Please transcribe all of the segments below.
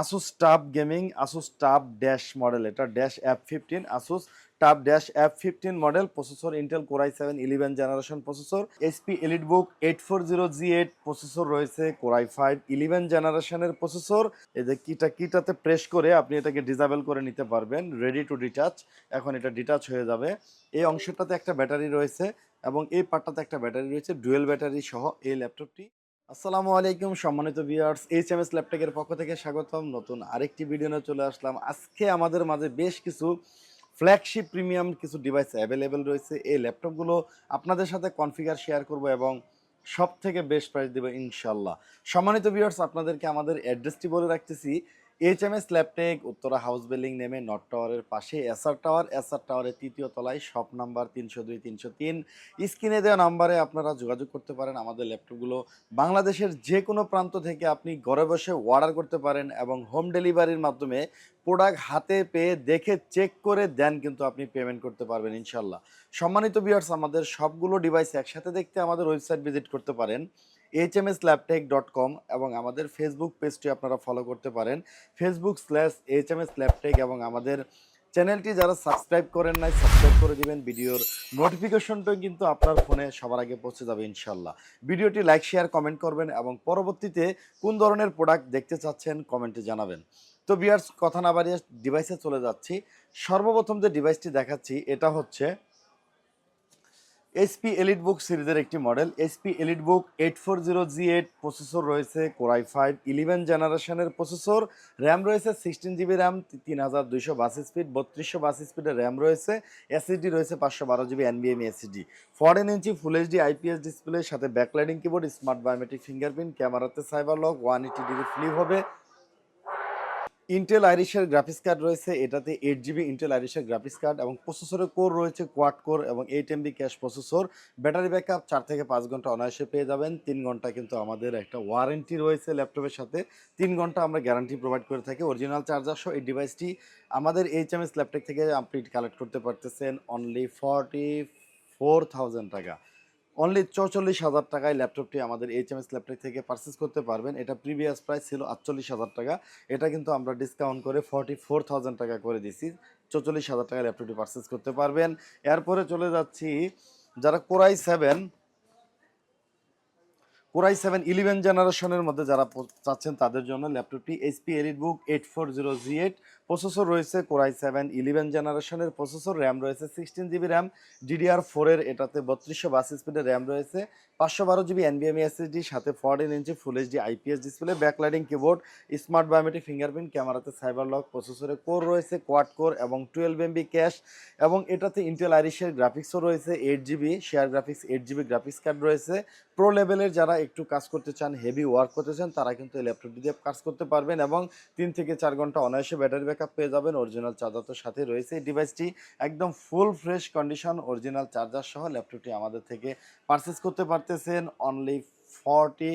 Asus TUF gaming Asus TUF dash model এটা dash F fifteen Asus TUF dash F fifteen model processor Intel core i seven eleven generation processor HP EliteBook eight four zero G eight processor রয়েছে core i five eleven জেনারেশনের processor এই যে কিটা, কিটাতে press করে আপনি এটাকে disable করে নিতে পারবেন রেডি টু ডিটাচ এখন এটা ডিটাচ হয়ে যাবে। এই অংশটাতে একটা ব্যাটারি রয়েছে এবং এই পার্টটাতে একটা ব্যাটারি রয়েছে ডুয়েল ব্যাটারি সহ এই ল্যাপটপটি আসসালামু আলাইকুম, সম্মানিত ভিউয়ার্স এইচ এম এস ল্যাপটপের পক্ষ থেকে স্বাগতম। নতুন আরেকটি ভিডিও নিয়ে চলে আসলাম। আজকে আমাদের মাঝে বেশ কিছু ফ্ল্যাগশিপ প্রিমিয়াম কিছু ডিভাইস অ্যাভেলেবেল রয়েছে। এই ল্যাপটপগুলো আপনাদের সাথে কনফিগার শেয়ার করব এবং সব থেকে বেস্ট প্রাইস দেবো ইনশাল্লাহ সম্মানিত ভিউয়ার্স আপনাদেরকে আমাদের অ্যাড্রেসটি বলে রাখতেছি। H M S Laptech Uttara house building নেমে নট টাওয়ারের পাশে এসআর টাওয়ার এসআর টাওয়ারের তৃতীয় তলায় শপ নাম্বার তিনশো দুই, তিনশো তিন। স্ক্রিনে দেওয়া নাম্বারে আপনারা যোগাযোগ করতে পারেন, আমাদের ল্যাপটপগুলো বাংলাদেশের যে কোনো প্রান্ত থেকে আপনি ঘরে বসে অর্ডার করতে পারেন এবং হোম ডেলিভারির মাধ্যমে প্রোডাক্ট হাতে পেয়ে দেখে চেক করে দেন কিন্তু আপনি পেমেন্ট করতে পারবেন ইনশাল্লাহ। সম্মানিত বিয়ার্স আমাদের সবগুলো ডিভাইস একসাথে দেখতে আমাদের ওয়েবসাইট ভিজিট করতে পারেন। H M S Laptech dot com এবং আমাদের ফেসবুক পেজটি আপনারা ফলো করতে পারেন। Facebook slash H M S Laptech এবং আমাদের চ্যানেলটি যারা সাবস্ক্রাইব করেন নাই সাবস্ক্রাইব করে দিবেন। ভিডিওর নোটিফিকেশনটাও কিন্তু আপনার ফোনে সবার আগে পৌঁছে যাবে ইনশাল্লাহ। ভিডিওটি লাইক শেয়ার কমেন্ট করবেন এবং পরবর্তীতে কোন ধরনের প্রোডাক্ট দেখতে চাচ্ছেন কমেন্টে জানাবেন। তো বিয়ার্স কথা না বাড়িয়ে ডিভাইসে চলে যাচ্ছি। সর্বপ্রথম যে ডিভাইসটি দেখাচ্ছি, এটা হচ্ছে এসপি এলিট বুক সিরিজের একটি model HP EliteBook eight four zero G eight processor রয়েছে কোরাই ফাইভ ইলেভেন জেনারেশনের প্রসেসর র্যাম রয়েছে সিক্সটিন জিবি র্যাম তিন হাজার দুইশো বাস স্পিড বত্রিশশো বাস স্পিডের র্যাম রয়েছে। এসএসডি রয়েছে পাঁচশো বারো জিবি এনবিএম এসএসডি ফরেন ইঞ্চি ফুল এইচডি আইপিএস ডিসপ্লের সাথে backlighting keyboard smart biometric fingerprint ক্যামেরাতে cyber lock one eighty degree flip হবে। ইন্টেল আইরিশের গ্রাফিক্স কার্ড রয়েছে, এটাতে এইট জিবি ইন্টেল আইরিশের গ্রাফিক্স কার্ড এবং প্রসেসরের কোর রয়েছে কোয়াড কোর এবং eight MB cache processor battery backup চার থেকে পাঁচ ঘণ্টা অনায়াসে পেয়ে যাবেন, তিন ঘণ্টা কিন্তু আমাদের একটা ওয়ারেন্টি রয়েছে ল্যাপটপের সাথে। তিন ঘণ্টা আমরা গ্যারান্টি প্রোভাইড করে থাকি অরিজিনাল চার্জার সহ এই ডিভাইসটি আমাদের এইচ এম এস ল্যাপটপ থেকে আপনি কালেক্ট করতে পারতেছেন অনলি ফর্টি ফোর থাউজেন্ড টাকা। অনলি চৌচল্লিশ হাজার টাকায় ল্যাপটপটি আমাদের এইচ এম এস ল্যাপটপ থেকে পারচেস করতে পারবেন। এটা প্রিভিয়াস প্রাইস ছিল আটচল্লিশ হাজার টাকা। এটা কিন্তু আমরা ডিসকাউন্ট করে ফর্টি ফোর থাউজেন্ড টাকা করে দিছি চৌচল্লিশ হাজার টাকায় ল্যাপটপটি পারচেস করতে পারবেন। এরপরে চলে যাচ্ছি, যারা core i seven core i seven eleven জেনারেশনের মধ্যে যারা চাচ্ছেন তাদের জন্য ল্যাপটপটি HP EliteBook eight four zero G eight processor রয়েছে কোরাই সেভেন ইলেভেন জেনারেশনের প্রসেসর র্যাম রয়েছে সিক্সটিন জিবি র্যাম ডিডিআর ফোরের এটাতে বত্রিশশো বাস স্পিডের র্যাম রয়েছে, পাঁচশো বারো জিবি এনবিএমই এসএসডি সাথে ফোরটিন ইঞ্চি full HD IPS display backlighting keyboard smart biometric fingerprint ক্যামেরাতে সাইবার লক প্রসেসরে কোর রয়েছে কোয়াড কোর এবং টুয়েলভ এমবি ক্যাশ এবং এটাতে ইন্টেল আইরিশের গ্রাফিক্সও রয়েছে eight GB share graphics eight GB graphics card রয়েছে প্রো লেভেলের যারা একটু কাজ করতে চান হেভি ওয়ার্ক করতে চান, তারা কিন্তু এই ল্যাপটপটি দিয়ে কাজ করতে পারবেন এবং তিন থেকে চার ঘণ্টা অনায়াসে ব্যাটারি ব্যাকআপ পেয়ে যাবেন। অরিজিনাল চার্জার তো সাথে রয়েছে। এই ডিভাইসটি একদম full fresh condition original charger সহ ল্যাপটপটি আমাদের থেকে পারচেস করতে পারতেছেন। Only forty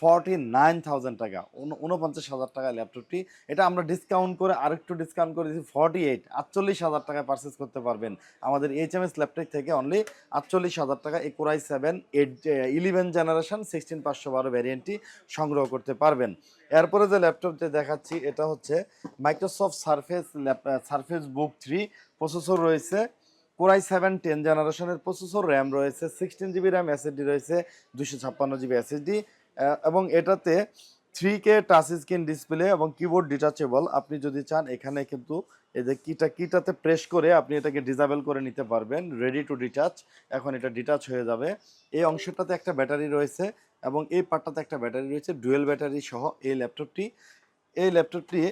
forty nine thousand টাকা। উন- উনপঞ্চাশ হাজার টাকা ল্যাপটপটি এটা আমরা ডিসকাউন্ট করে আরেকটু ডিসকাউন্ট করে দিচ্ছি ফর্টি এইট আটচল্লিশ হাজার টাকায় পারচেস করতে পারবেন। আমাদের এইচ এম এস ল্যাপটপ থেকে অনলি আটচল্লিশ হাজার টাকা এই core i seven eight eleven generation sixteen পাঁচশো বারো ভ্যারিয়েন্টটি সংগ্রহ করতে পারবেন। এরপরে যে ল্যাপটপটি দেখাচ্ছি, এটা হচ্ছে Microsoft Surface Surface Book three processor রয়েছে। কোরাই সেভেন টেন জেনারেশনের প্রসেসর র্যাম রয়েছে সিক্সটিন জিবি র্যাম এসএসডি রয়েছে দুশো ছাপ্পান্ন জিবি এসএসডি এবং এটাতে three K touch screen display এবং কিবোর্ড ডিটাচেবল আপনি যদি চান, এখানে কিন্তু এই যে কিটা কিটাতে প্রেস করে আপনি এটাকে ডিজাবেল করে নিতে পারবেন রেডি টু ডিটাচ এখন এটা ডিটাচ হয়ে যাবে। এই অংশটাতে একটা ব্যাটারি রয়েছে এবং এই পার্টটাতে একটা ব্যাটারি রয়েছে ডুয়েল ব্যাটারি সহ এই ল্যাপটপটি। এই ল্যাপটপটি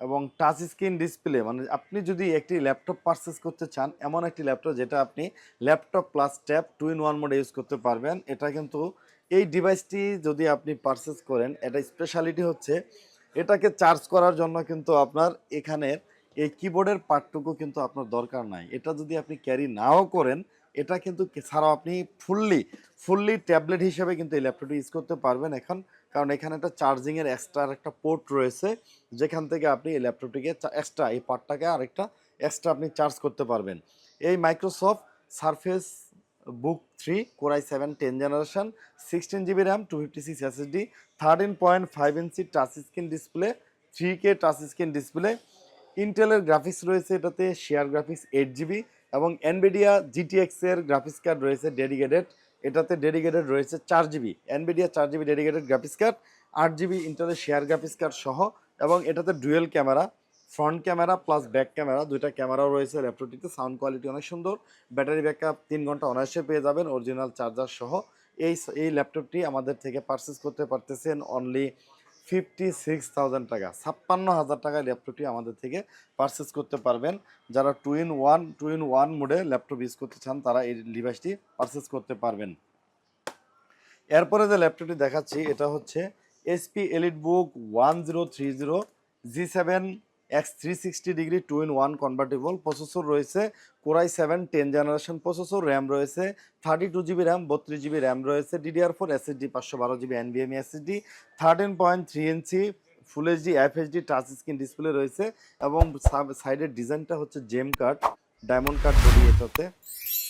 এবং টাচ স্ক্রিন ডিসপ্লে মানে আপনি যদি একটি ল্যাপটপ পারচেস করতে চান, এমন একটি ল্যাপটপ যেটা আপনি laptop plus tab two in one মোডে ইউজ করতে পারবেন। এটা কিন্তু এই ডিভাইসটি যদি আপনি পারচেস করেন, এটা স্পেশালিটি হচ্ছে, এটাকে চার্জ করার জন্য কিন্তু আপনার এখানের এই কিবোর্ডের পার্টটুকু কিন্তু আপনার দরকার নাই। এটা যদি আপনি ক্যারি নাও করেন, এটা কিন্তু ছাড়াও আপনি ফুললি ফুললি ট্যাবলেট হিসেবে কিন্তু এই ল্যাপটপটি ইউজ করতে পারবেন এখন, কারণ এখানে একটা চার্জিংয়ের এক্সট্রা একটা পোর্ট রয়েছে, যেখান থেকে আপনি এই ল্যাপটপটিকে এক্সট্রা এই পার্টটাকে আরেকটা এক্সট্রা আপনি চার্জ করতে পারবেন। এই Microsoft Surface Book three core i seven, ten generation sixteen GB RAM two fifty six SSD thirteen point five inch touch screen display three K touch screen display ইন্টেলের graphics রয়েছে এটাতে share graphics eight GB এবং Nvidia GTX এর graphics card রয়েছে dedicated এটাতে dedicated রয়েছে চার GB. Nvidia চার জিবি ডেডিকেটেড গ্রাফিক্স কার্ড আট জিবি ইন্টেলের শেয়ার গ্রাফিক্স কার্ড সহ এবং এটাতে dual camera front camera plus back camera, দুইটা ক্যামেরাও রয়েছে ল্যাপটপটিতে। সাউন্ড কোয়ালিটি অনেক সুন্দর। ব্যাটারি ব্যাকআপ তিন ঘণ্টা অনায়াসে পেয়ে যাবেন অরিজিনাল চার্জার সহ। এই এই ল্যাপটপটি আমাদের থেকে পারচেস করতে পারতেছেন অনলি ফিফটি সিক্স থাউজেন্ড টাকা। ছাপ্পান্ন হাজার টাকায় ল্যাপটপটি আমাদের থেকে পারচেস করতে পারবেন। যারা two in one two in one মোডে ল্যাপটপ ইউজ করতে চান, তারা এই ডিভাইসটি পারচেস করতে পারবেন। এরপরে যে ল্যাপটপটি দেখাচ্ছি, এটা হচ্ছে HP EliteBook one zero three zero G seven X three sixty degree two in one convertible processor রয়েছে core i seven ten generation processor RAM রয়েছে থার্টি টু জিবি র্যাম বত্রিশ জিবি র্যাম রয়েছে ডিডিআর ফোর এসএসডি পাঁচশো বারো GB এনবিএমই SSD thirteen point three ইঞ্চি full HD F HD touch screen display রয়েছে এবং সাইডের ডিজাইনটা হচ্ছে gem cut diamond cut body এটাতে।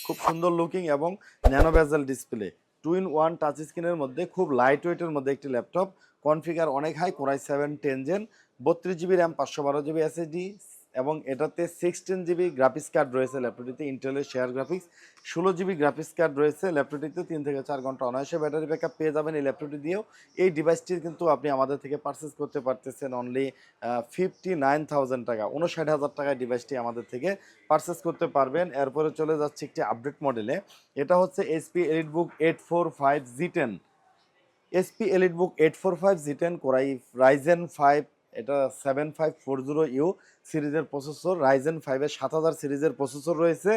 খুব সুন্দর লুকিং এবং nano bezel display two in one touch স্ক্রিনের মধ্যে, খুব লাইট ওয়েটের মধ্যে একটি ল্যাপটপ কনফিগার অনেক high core i seven ten gen বত্রিশ জিবি র্যাম, পাঁচশো বারো জিবি এসএসডি এবং এটাতে সিক্সটিন জিবি গ্রাফিক্স কার্ড রয়েছে ল্যাপটপটিতে ইন্টেলের শেয়ার গ্রাফিক্স ষোলো জিবি গ্রাফিক্স কার্ড রয়েছে ল্যাপটপটিতে তিন থেকে চার ঘণ্টা অনায়াসে ব্যাটারি ব্যাকআপ পেয়ে যাবেন এই ল্যাপটপটি দিয়েও। এই ডিভাইসটি কিন্তু আপনি আমাদের থেকে পারচেস করতে পারতেছেন অনলি ফিফটি নাইন থাউজেন্ড টাকা উনষাট হাজার টাকায় ডিভাইসটি আমাদের থেকে পারচেস করতে পারবেন। এরপরে চলে যাচ্ছে একটি আপডেট মডেলে এটা হচ্ছে HP EliteBook eight four five G ten HP EliteBook eight four five G ten core i Ryzen five এটা seven five four zero U সিরিজের প্রসেসর রাইজেন ফাইভের সাত হাজার সিরিজের প্রসেসর রয়েছে।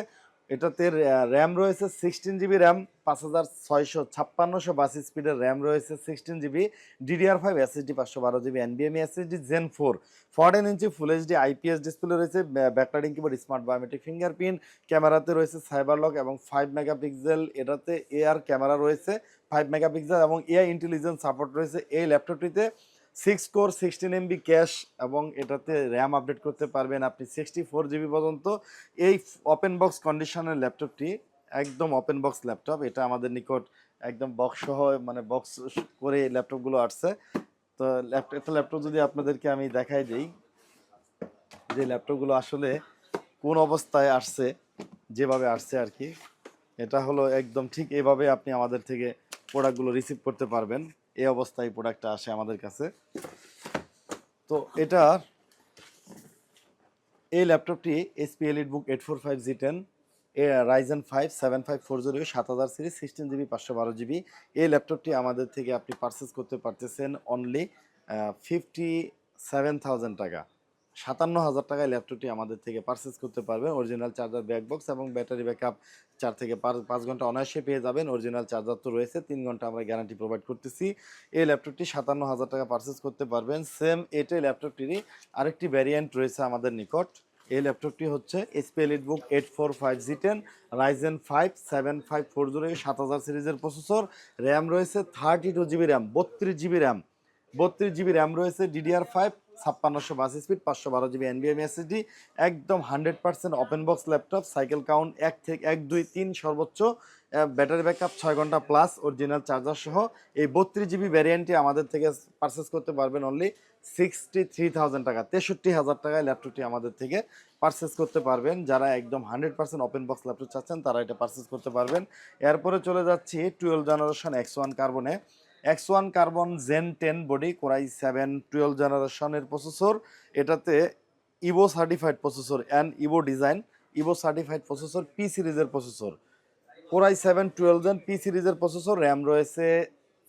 এটাতে র্যাম রয়েছে সিক্সটিন জিবি র্যাম পাঁচ হাজার ছয়শো ছাপ্পান্নশো বাস স্পিডের র্যাম রয়েছে sixteen GB DDR five SSD পাঁচশো বারো জিবি এনবিএমই এসএসডি জেন ফোর ফোরটিন ইঞ্চি ফুল এইচডি আইপিএস ডিসপ্লে রয়েছে backlighting keyboard smart biometric fingerprint ক্যামেরাতে রয়েছে সাইবার লক এবং ফাইভ মেগাপিক্সেল এটাতে এআর ক্যামেরা রয়েছে ফাইভ মেগাপিক্সেল এবং এআই ইন্টেলিজেন্স সাপোর্ট রয়েছে এই ল্যাপটপটিতে six core sixteen MB cache এবং এটাতে র্যাম আপডেট করতে পারবেন আপনি সিক্সটি ফোর জিবি পর্যন্ত। এই ওপেন বক্স কন্ডিশনের ল্যাপটপটি একদম ওপেন বক্স ল্যাপটপ এটা আমাদের নিকট একদম বক্স সহ মানে বক্স করে ল্যাপটপগুলো আসছে। তো ল্যাপটপ একটা ল্যাপটপ যদি আপনাদেরকে আমি দেখাই দিই, যে ল্যাপটপগুলো আসলে কোন অবস্থায় আসছে, যেভাবে আসছে আর কি, এটা হলো একদম ঠিক এভাবে আপনি আমাদের থেকে প্রোডাক্টগুলো রিসিভ করতে পারবেন। এই অবস্থায় প্রোডাক্টটা আসে আমাদের কাছে। তো এটা এই ল্যাপটপটি HP EliteBook eight four five G ten Ryzen five seven five four zero সাত হাজার সিরিজ সিক্সটিন জিবি পাঁচশো বারো জিবি এই ল্যাপটপটি আমাদের থেকে আপনি পারচেস করতে পারতেছেন অনলি ফিফটি সেভেন থাউজেন্ড টাকা। সাতান্ন হাজার টাকায় ল্যাপটপটি আমাদের থেকে পারচেস করতে পারবেন। অরিজিনাল চার্জার ব্যাক বক্স এবং ব্যাটারি ব্যাকআপ চার থেকে পাঁচ ঘণ্টা অনায়াসে পেয়ে যাবেন। অরিজিনাল চার্জার তো রয়েছে, তিন ঘণ্টা আমরা গ্যারান্টি প্রোভাইড করতেছি। এই ল্যাপটপটি সাতান্ন হাজার টাকা পারচেস করতে পারবেন। সেম এটাই ল্যাপটপটিরই আরেকটি ভ্যারিয়েন্ট রয়েছে আমাদের নিকট। এই ল্যাপটপটি হচ্ছে HP EliteBook eight four five G ten Ryzen five seven five four zero সাত হাজার সিরিজের প্রসেসর র্যাম রয়েছে থার্টি টু জিবি র্যাম বত্রিশ জিবি র্যাম বত্রিশ জিবি র্যাম রয়েছে ডিডিআর ফাইভ ছাপ্পান্নশো বাস স্পিড পাঁচশো বারো জিবি এনবিএম এসএসডি একদম hundred percent open box laptop cycle count এক থেকে এক, দুই, তিন সর্বোচ্চ ব্যাটারি ব্যাকআপ ছয় ঘণ্টা প্লাস অরিজিনাল চার্জার সহ এই বত্রিশ জিবি ভ্যারিয়েন্টটি আমাদের থেকে পারচেস করতে পারবেন অনলি সিক্সটি থ্রি থাউজেন্ড টাকা, তেষট্টি হাজার টাকায় ল্যাপটপটি আমাদের থেকে পারচেস করতে পারবেন। যারা একদম hundred percent open box laptop চাচ্ছেন, তারা এটা পারচেস করতে পারবেন। এরপরে চলে যাচ্ছি twelve generation X one কার্বনে X one carbon Gen ten body core i seven twelve জেনারেশনের প্রসেসর এটাতে Evo certified processor and Evo design Evo certified processor P সিরিজের processor Core i seven twelve Gen P সিরিজের processor RAM রয়েছে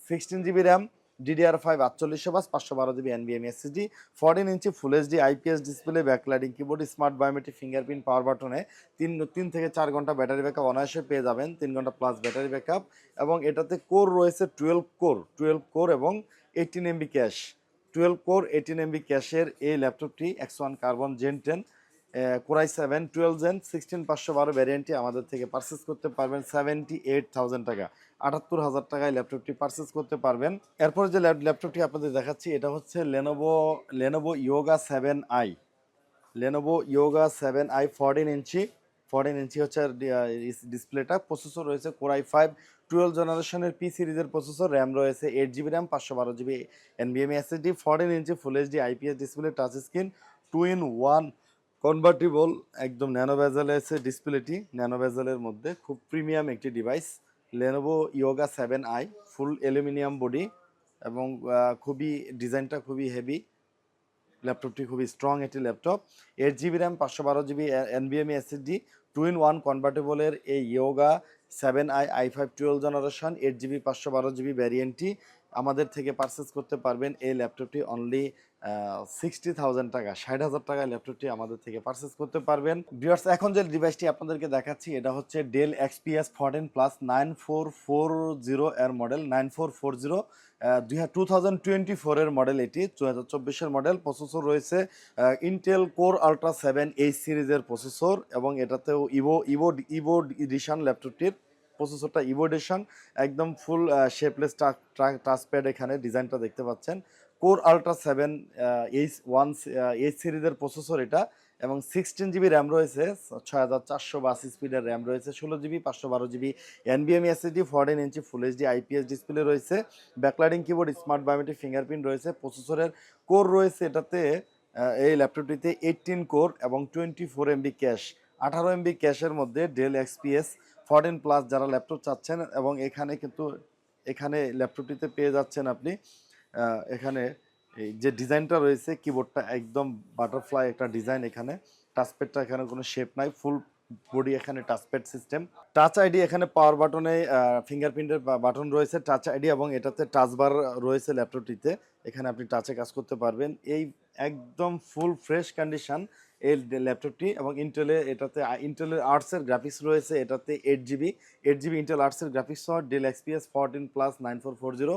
sixteen GB RAM DDR five আটচল্লিশশো bus, পাঁচশো বারো GB এনবিএম SSD fourteen inch full HD IPS display backlighting keyboard smart biometric fingerprint power বাটনে তিন তিন থেকে চার ঘণ্টা ব্যাটারি ব্যাকআপ অনায়াসে পেয়ে যাবেন, তিন ঘণ্টা প্লাস ব্যাটারি ব্যাকআপ এবং এটাতে কোর রয়েছে টুয়েলভ কোর টুয়েলভ কোর এবং eighteen MB cache twelve core eighteen MB ক্যাশের এই ল্যাপটপটি X one carbon Gen ten Core i seven twelve Gen sixteen পাঁচশো বারো ভ্যারিয়েন্টটি আমাদের থেকে পারচেস করতে পারবেন সেভেন্টি এইট থাউজেন্ড টাকা। আটাত্তর হাজার টাকায় ল্যাপটপটি পারচেস করতে পারবেন। এরপর যে ল্যাপ- ল্যাপটপটি আপনাদের দেখাচ্ছি, এটা হচ্ছে Lenovo Lenovo Yoga seven I Lenovo Yoga seven I fourteen inch fourteen inch হচ্ছে ডিসপ্লেটা প্রসেসর রয়েছে কোরাই ফাইভ টুয়েলভ জেনারেশনের পি সিরিজের প্রসেসর র্যাম রয়েছে এইট জিবি র্যাম পাঁচশো বারো GB এনবিএম SSD fourteen inch full HD IPS display touch screen two in one convertible একদম nano আছে ডিসপ্লেটি ন্যানো ভেজালের মধ্যে খুব প্রিমিয়াম একটি device Lenovo Yoga seven i full aluminium body এবং খুবই ডিজাইনটা খুবই হেভি ল্যাপটপটি খুবই স্ট্রং একটি ল্যাপটপ এইট জিবি র্যাম পাঁচশো বারো জিবি এনবিএমই এসএসডি টু ইন ওয়ান কনভার্টেবলের এই Yoga seven i i five twelve generation eight GB পাঁচশো বারো জিবি ভ্যারিয়েন্টটি আমাদের থেকে পারচেস করতে পারবেন এই ল্যাপটপটি অনলি সিক্সটি থাউজেন্ড টাকা, ষাট হাজার টাকায় ল্যাপটপটি আমাদের থেকে পারচেস করতে পারবেন। ভিউয়ার্স এখন যে ডিভাইসটি আপনাদেরকে দেখাচ্ছি, এটা হচ্ছে Dell XPS fourteen plus nine four four zero এর model nine four four zero দুই হাজার টু থাউজেন্ড টোয়েন্টি ফোরের মডেল এটি দু হাজার চব্বিশের মডেল প্রসেসর রয়েছে Intel Core Ultra seven H সিরিজের প্রসেসর এবং এটাতেও ইভো ইভো ইভো এডিশন ল্যাপটপটির প্রসেসরটা ইভোডেশন একদম ফুল শেপলেস টাচপ্যাড এখানে ডিজাইনটা দেখতে পাচ্ছেন। Core Ultra seven H one H সিরিজের প্রসেসর এটা, এবং সিক্সটিন জিবি র্যাম রয়েছে, ছয় হাজার চারশো বাসি স্পিডের র্যাম রয়েছে, ষোলো জিবি পাঁচশো বারো GB এনবিএম SSD fourteen inch full HD IPS display রয়েছে backlighting keyboard smart biometric fingerprint রয়েছে প্রসেসরের কোর রয়েছে এটাতে এই ল্যাপটপটিতে এইটিন কোর এবং টোয়েন্টি ফোর এমবি ক্যাশ আঠারো এমবি ক্যাশের মধ্যে ডেল এক্সপিএস ফোরটিন প্লাস যারা ল্যাপটপ চাচ্ছেন এবং এখানে কিন্তু, এখানে ল্যাপটপটিতে পেয়ে যাচ্ছেন আপনি এখানে এই যে ডিজাইনটা রয়েছে কিবোর্ডটা একদম বাটারফ্লাই একটা ডিজাইন এখানে। টাচপ্যাডটা এখানে কোনো শেপ নাই ফুল বডি এখানে টাচপ্যাড সিস্টেম টাচ আইডি এখানে পাওয়ার বাটনে ফিঙ্গারপ্রিন্টের বাটন রয়েছে টাচ আইডি এবং এটাতে টাচ বার রয়েছে ল্যাপটপটিতে এখানে আপনি টাচে কাজ করতে পারবেন। এই একদম ফুল ফ্রেশ কন্ডিশন এই ল্যাপটপটি এবং ইন্টেলে এটাতে ইন্টেলের আর্টসের গ্রাফিক্স রয়েছে, এটাতে eight GB eight GB Intel আর্টসের গ্রাফিক্স সহ Dell XPS fourteen plus nine four four zero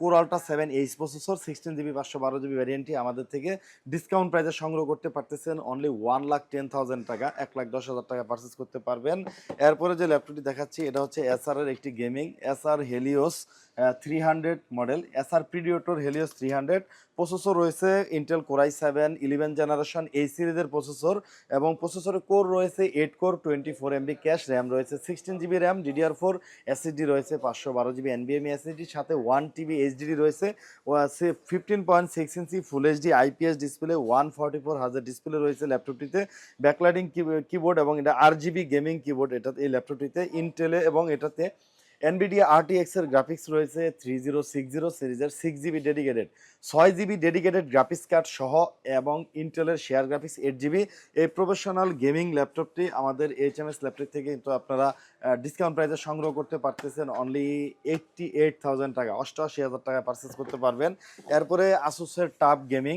Core Ultra seven H processor sixteen GB পাঁচশো বারো জিবি ভ্যারিয়েন্টটি আমাদের থেকে ডিসকাউন্ট প্রাইসে সংগ্রহ করতে পারতেছেন only one lakh ten thousand টাকা, এক লাখ দশ হাজার টাকা পারচেস করতে পারবেন। এরপরে যে ল্যাপটপটি দেখাচ্ছি, এটা হচ্ছে এসআর এর একটি gaming Acer Helios three hundred model Acer Predator Helios three hundred processor রয়েছে Intel core i seven eleven generation এই সিরিজের প্রসেসর এবং প্রসেসরের কোর রয়েছে eight core twenty four MB cache RAM রয়েছে sixteen GB RAM DDR four SSD রয়েছে, পাঁচশো বারো জিবি এনবিএমই এসএসডির সাথে ওয়ান টিবি এইচডিডি রয়েছে fifteen point six inch full HD IPS display one forty four হাজার ডিসপ্লে রয়েছে ল্যাপটপটিতে ব্যাকলাইডিং কিবোর্ড এবং এটা আর জিবি গেমিং কিবোর্ড এটা এই ল্যাপটপটিতে ইন্টেলে এবং এটাতে এনবিডিয়া আরটিএক্স এর গ্রাফিক্স রয়েছে থ্রি জিরো সিক্স জিরো সিরিজের সিক্স জিবি ডেডিকেটেড ছয় জিবি ডেডিকেটেড গ্রাফিক্স কার্ড সহ এবং ইন্টেলের শেয়ার গ্রাফিক্স এইট জিবি এই প্রফেশনাল গেমিং ল্যাপটপটি আমাদের এইচ এম এস ল্যাপটপ থেকে কিন্তু আপনারা ডিসকাউন্ট প্রাইসে সংগ্রহ করতে পারতেছেন অনলি এইটটি এইট থাউজেন্ড টাকা, অষ্টআশি হাজার টাকা পারচেস করতে পারবেন। এরপরে আসুসের টাপ গেমিং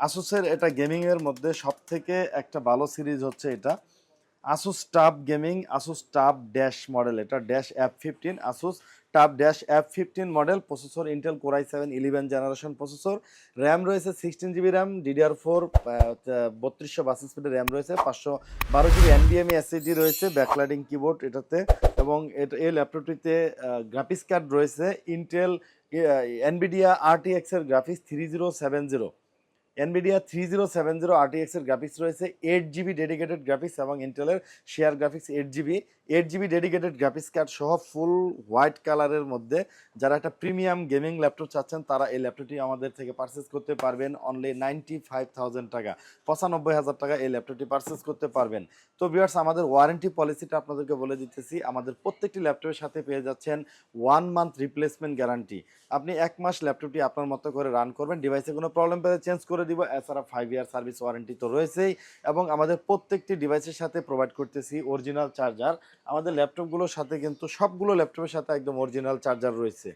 আসুসের এটা গেমিংয়ের মধ্যে সব থেকে একটা ভালো সিরিজ হচ্ছে এটা। Asus TUF gaming Asus TUF dash model এটা dash F fifteen Asus TUF dash F fifteen model processor Intel core i seven eleven generation processor RAM রয়েছে sixteen GB RAM DDR four বত্রিশশো bus স্পিডের RAM রয়েছে, পাঁচশো বারো GB এনবিএমই SSD রয়েছে backlighting keyboard এটাতে, এবং এই ল্যাপটপটিতে গ্রাফিক্স কার্ড রয়েছে ইন্টেল এনবিডিয়া আরটিএক্স এর graphics three zero seven zero Nvidia three zero seven zero RTX এর গ্রাফিক্স রয়েছে এইট জিবি ডেডিকেটেড গ্রাফিক্স এবং ইন্টেলের share graphics eight GB eight GB dedicated graphics card সহ ফুল হোয়াইট কালারের মধ্যে যারা একটা প্রিমিয়াম গেমিং ল্যাপটপ চাচ্ছেন, তারা এই ল্যাপটপটি আমাদের থেকে পারচেস করতে পারবেন অনলি নাইনটি ফাইভ থাউজেন্ড টাকা। পঁচানব্বই হাজার টাকা এই ল্যাপটপটি পারচেস করতে পারবেন। তো বিয়ার্স আমাদের ওয়ারেন্টি পলিসিটা আপনাদেরকে বলে দিতেছি, আমাদের প্রত্যেকটি ল্যাপটপের সাথে পেয়ে যাচ্ছেন ওয়ান মান্থ রিপ্লেসমেন্ট গ্যারান্টি আপনি এক মাস ল্যাপটপটি আপনার মতো করে রান করবেন ডিভাইসে কোনো প্রবলেম পেলে চেঞ্জ করে দিব এছাড়া ফাইভ ইয়ার সার্ভিস ওয়ারেন্টি তো রয়েছেই, এবং আমাদের প্রত্যেকটি ডিভাইসের সাথে প্রোভাইড করতেছি অরিজিনাল চার্জার আমাদের ল্যাপটপগুলোর সাথে কিন্তু সবগুলো ল্যাপটপের সাথে একদম অরিজিনাল চার্জার রয়েছে।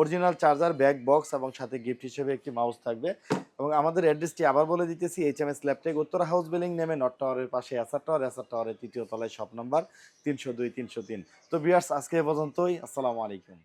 অরিজিনাল চার্জার ব্যাক বক্স এবং সাথে গিফট হিসেবে একটি মাউস থাকবে। এবং আমাদের অ্যাড্রেসটি আবার বলে দিতেছি H M S LapTech Uttara house building নেমে নট টাওয়ারের পাশে এসার টাওয়ার এসার টাওয়ারের তৃতীয় তলায় শপ নম্বর তিনশো দুই, তিনশো তিন। তো বিয়ার্স আজকে এ পর্যন্তই, আসসালামু আলাইকুম।